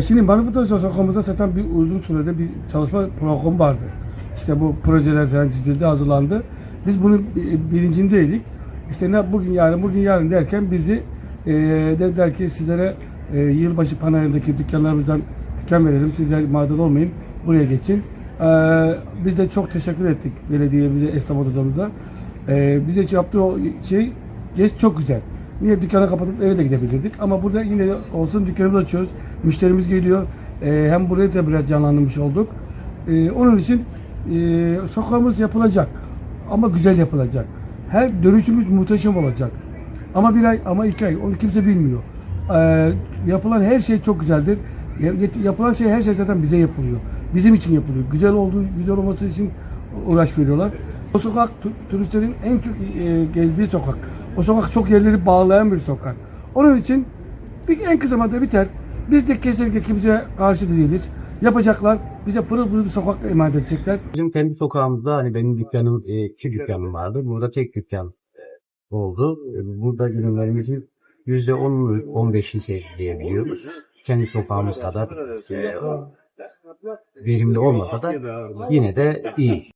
Şimdi Manifold Sokağımızda zaten bir uzun sürede bir çalışma programı vardı. İşte bu projeler falan çizildi, hazırlandı. Biz bunun bi- bilincindeydik. İşte ne bugün yarın, bugün yarın derken bizi e, dediler ki sizlere e, yılbaşı panayındaki dükkanlarımızdan dükkan verelim. Sizler mağdur olmayın. Buraya geçin. E, biz de çok teşekkür ettik belediyemize, esnaf hocamıza. E, bize yaptığı şey çok güzel. Niye dükkanı kapatıp eve de gidebilirdik ama burada yine olsun dükkanımızı açıyoruz. Müşterimiz geliyor. E, hem burayı da biraz canlandırmış olduk. E, onun için e, sokağımız yapılacak. Ama güzel yapılacak. Her dönüşümüz muhteşem olacak. Ama bir ay ama iki ay onu kimse bilmiyor. E, yapılan her şey çok güzeldir. Yapılan şey her şey zaten bize yapılıyor. Bizim için yapılıyor. Güzel olduğu, güzel olması için uğraş veriyorlar. O sokak tu- turistlerin en çok e, gezdiği sokak. O sokak çok yerleri bağlayan bir sokak. Onun için bir en kısa zamanda biter. Biz de kesinlikle kimseye karşı değiliz. Yapacaklar. Bize pırıl pırıl bir sokak emanet edecekler. Bizim kendi sokağımızda hani benim dükkanım, e, iki dükkanım vardı. Burada tek dükkan oldu. E, Burada ürünlerimizin yüzde on, on beşini diyebiliyoruz. Kendi sokağımız kadar verimli olmasa da yine de iyi.